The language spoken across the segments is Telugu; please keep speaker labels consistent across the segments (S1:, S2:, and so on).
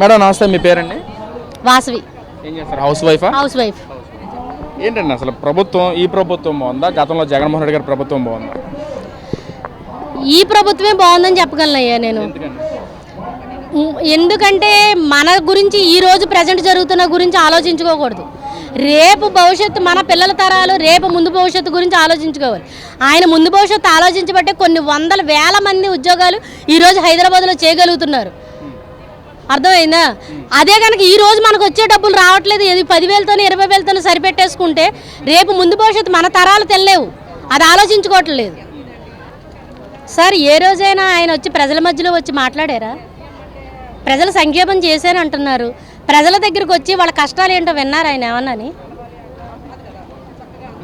S1: మేడం నమస్తే మీ పేరండి?
S2: వాసవి.
S1: ఏం చేస్తారు? హౌస్ వైఫా?
S2: Housewife.
S1: ఏంటండి అసలు ప్రభుత్వం ఈ ప్రభుత్వం బాగుందా? గతంలో జగన్మోహన్ రెడ్డి గారి ప్రభుత్వం బాగుందా?
S2: ఈ ప్రభుత్వమే బాగుందని చెప్పగలనయ్యా నేను. ఎందుకంటే మన గురించి ఈ రోజు ప్రజెంట్ జరుగుతున్న గురించి ఆలోచించుకోకూడదు. రేపు భవిష్యత్తు మన పిల్లల తరాలు రేపు ముందు భవిష్యత్తు గురించి ఆలోచించుకోవాలి. ఆయన ముందు భవిష్యత్తు ఆలోచించబట్టే కొన్ని వందల వేల మంది ఉద్యోగాలు ఈరోజు హైదరాబాద్లో చేయగలుగుతున్నారు. అర్థమైందా? అదే కనుక ఈ రోజు మనకు వచ్చే డబ్బులు రావట్లేదు. ఏది పదివేలతోనే ఇరవై వేలతోనే సరిపెట్టేసుకుంటే రేపు ముందు భవిష్యత్తు మన తరాలు తెల్లలేవు అది ఆలోచించుకోవట్లేదు. సార్ ఏ రోజైనా ఆయన వచ్చి ప్రజల మధ్యలో వచ్చి మాట్లాడారా? ప్రజల సంక్షేమం చేశాను అంటున్నారు ప్రజల దగ్గరికి వచ్చి వాళ్ళ కష్టాలు ఏంటో విన్నారు ఆయన ఏమన్నాని?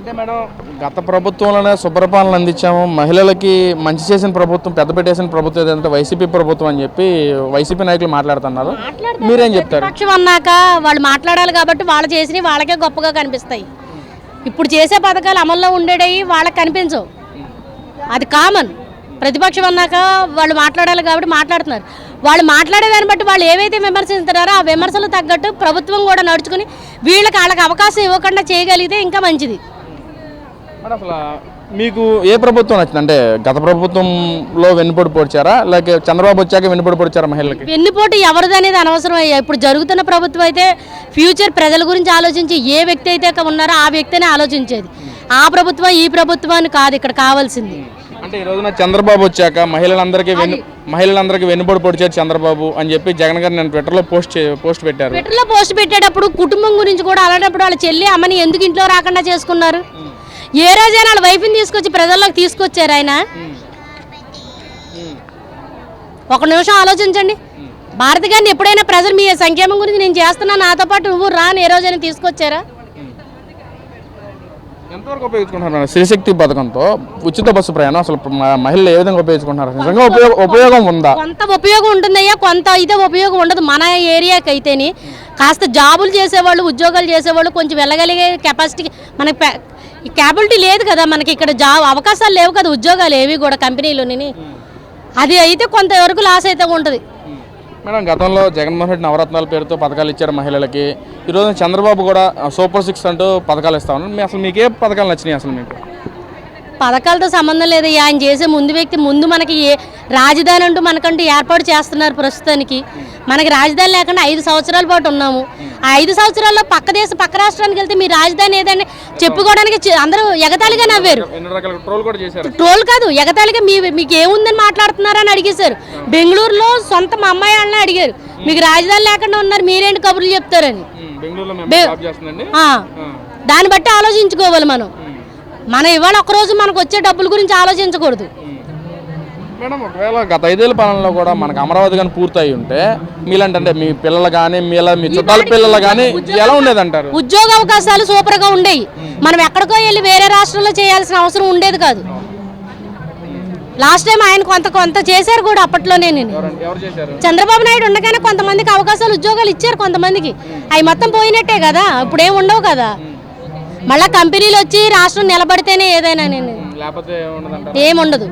S1: అంటే మేడం గత ప్రభుత్వంలోనే సుపరిపాలన అందించాము. మహిళలకి మంచి చేసిన ప్రభుత్వం పెద్ద పెట్టేసిన ప్రభుత్వం ఏదంటే వైసీపీ ప్రభుత్వం అని చెప్పి వైసీపీ నాయకులు మాట్లాడుతున్నారు. మీరేం చెప్తారు?
S2: పక్షం అన్నాక వాళ్ళు మాట్లాడాలి కాబట్టి వాళ్ళు చేసినవి వాళ్ళకే గొప్పగా కనిపిస్తాయి. ఇప్పుడు చేసే పథకాలు అమల్లో ఉండేవి వాళ్ళకి కనిపించవు. అది కామన్ ప్రతిపక్షం అన్నాక వాళ్ళు మాట్లాడాలి కాబట్టి మాట్లాడుతున్నారు. వాళ్ళు మాట్లాడేదాన్ని బట్టి వాళ్ళు ఏవైతే విమర్శిస్తున్నారో ఆ విమర్శలు తగ్గట్టు ప్రభుత్వం కూడా నడుచుకుని వీళ్ళకి వాళ్ళకి అవకాశం ఇవ్వకుండా చేయగలిగితే ఇంకా మంచిది.
S1: మేడం అసలు మీకు ఏ ప్రభుత్వం నచ్చింది? అంటే గత ప్రభుత్వంలో వెన్నుపొడి పొడిచారా? లేక చంద్రబాబు వచ్చాక వెన్నుపొడి పొడిచారా మహిళలకి?
S2: వెన్నుపోటు ఎవరిది అనేది అనవసరం ఇప్పుడు జరుగుతున్న ప్రభుత్వం అయితే ఫ్యూచర్ ప్రజల గురించి ఆలోచించి ఏ వ్యక్తి అయితే ఉన్నారో ఆ వ్యక్తినే ఆలోచించేది. ఆ ప్రభుత్వం ఈ ప్రభుత్వాన్ని కాదు ఇక్కడ కావాల్సింది.
S1: అంటే ఈ రోజున చంద్రబాబు వచ్చాక మహిళలందరికీ వెన్ను మహిళలందరికీ వెన్నుపొడి పొడిచారు చంద్రోబాబు అని చెప్పి జగన్ గారు నేను ట్విట్టర్లో పోస్ట్ పోస్ట్ పెట్టారు.
S2: ట్విట్టర్లో పోస్ట్ పెట్టేటప్పుడు కుటుంబం గురించి కూడా అలాంటప్పుడు వాళ్ళ చెల్లి అమ్మని ఎందుకు ఇంట్లో రాకుండా చేసుకున్నారు? ఏ రోజైనా వాళ్ళ వైఫ్ని తీసుకొచ్చి ప్రజల్లోకి తీసుకొచ్చారు ఆయన? ఒక నిమిషం ఆలోచించండి. భారతి గారిని ఎప్పుడైనా ప్రజలు మీ సంక్షేమం గురించి నేను చేస్తున్నా నాతో పాటు నువ్వు రా అని ఏ రోజైనా తీసుకొచ్చారా?
S1: ఎంతవరకు ఉపయోగించుకుంటున్నారు మేడం శ్రీశక్తి పథకంతో ఉచిత బస్సు ప్రయాణం అసలు మహిళలు ఏ విధంగా ఉపయోగించుకుంటున్నారు? నిజంగా ఉపయోగ ఉందా?
S2: కొంత ఉపయోగం ఉంటుందయ్యా కొంత అయితే ఉపయోగం ఉండదు. మన ఏరియాకి అయితేని కాస్త జాబులు చేసేవాళ్ళు ఉద్యోగాలు చేసేవాళ్ళు కొంచెం వెళ్ళగలిగే కెపాసిటీ మనకి ఈ క్యాపబిలిటీ లేదు కదా మనకి ఇక్కడ జాబ్ అవకాశాలు లేవు కదా ఉద్యోగాలు ఏవి కూడా కంపెనీలోని అది అయితే కొంతవరకు లాస్ అయితే ఉంటుంది.
S1: మేడం గతంలో జగన్మోహన్ రెడ్డి నవరత్నాల పేరుతో పథకాలు ఇచ్చారు మహిళలకి. ఈరోజు చంద్రబాబు కూడా సూపర్ సిక్స్ అంటూ పథకాలు ఇస్తా ఉన్నారు. అసలు మీకు ఏ పథకాలు నచ్చినాయి అసలు మీకు?
S2: పథకాలతో సంబంధం లేదు. ఆయన చేసే ముందు వ్యక్తి ముందు మనకి ఏ రాజధాని అంటూ మనకంటూ ఏర్పాటు చేస్తున్నారు ప్రస్తుతానికి. మనకి రాజధాని లేకుండా ఐదు సంవత్సరాల పాటు ఉన్నాము. ఆ ఐదు సంవత్సరాల్లో పక్క దేశం పక్క రాష్ట్రానికి వెళ్తే మీ రాజధాని ఏదని చెప్పుకోవడానికి అందరూ ఎగతాళిగా నవ్వారు.
S1: ట్రోల్
S2: కాదు ఎగతాళిగా మీ మీకు ఏముందని మాట్లాడుతున్నారని అడిగేశారు. బెంగళూరులో సొంత మా అమ్మాయి వాళ్ళని అడిగారు. మీకు రాజధాని లేకుండా ఉన్నారు మీరేంటి కబుర్లు చెప్తారని. దాన్ని బట్టి ఆలోచించుకోవాలి మనం. మనం ఇవాళ ఒక్కరోజు మనకు వచ్చే డబ్బుల గురించి ఆలోచించకూడదు.
S1: మేడం ఒకవేళ గత ఐదేళ్ళ పాలనలో కూడా మనకు అమరావతి కానీ పూర్తయి ఉంటే మీలాంటి అంటే మీ పిల్లలు కానీ మీలా మీ చుట్టాల పిల్లలు కానీ ఎలా ఉండేదంటారు?
S2: ఉద్యోగ అవకాశాలు సూపర్గా ఉండేవి మనం ఎక్కడికో వెళ్ళి వేరే రాష్ట్రంలో చేయాల్సిన అవసరం ఉండేది కాదు. లాస్ట్ టైం ఆయన కొంత కొంత చేశారు కూడా అప్పట్లోనే నేను. చంద్రబాబు నాయుడు ఉండగానే కొంతమందికి అవకాశాలు ఉద్యోగాలు ఇచ్చారు కొంతమందికి. అవి మొత్తం పోయినట్టే కదా ఇప్పుడు ఏం ఉండవు కదా. మళ్ళా కంపెనీలు వచ్చి రాష్ట్రం నిలబడితేనే ఏదైనా నేను.
S1: లేకపోతే
S2: ఏముండదు.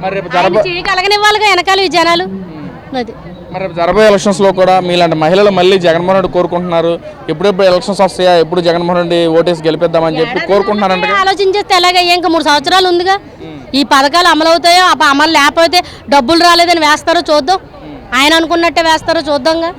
S1: మరి రేపు జరబ
S2: ఆయన చేయగలగనివ్వాలిగా వెనకాల ఈ జనాలు. అది.
S1: మరి రేపు జరబోయే ఎలక్షన్స్లో కూడా మీలాంటి మహిళలు మళ్ళీ జగన్మోహన్ రెడ్డి కోరుకుంటున్నారు. ఎప్పుడెప్పుడు ఎలక్షన్స్ వస్తాయా? ఎప్పుడు జగన్మోహన్ రెడ్డి ఓటేసి గెలిపిద్దామని చెప్పి కోరుకుంటున్నారంట
S2: ఆలోచించేస్తే ఎలాగ ఇంకా మూడు సంవత్సరాలు ఉందిగా. ఈ పథకాలు అమలు అవుతాయో అప్ప- అమలు లేకపోతే డబ్బులు రాలేదని వేస్తారో చూద్దాం. ఆయన అనుకున్నట్టే వేస్తారో చూద్దాంగా.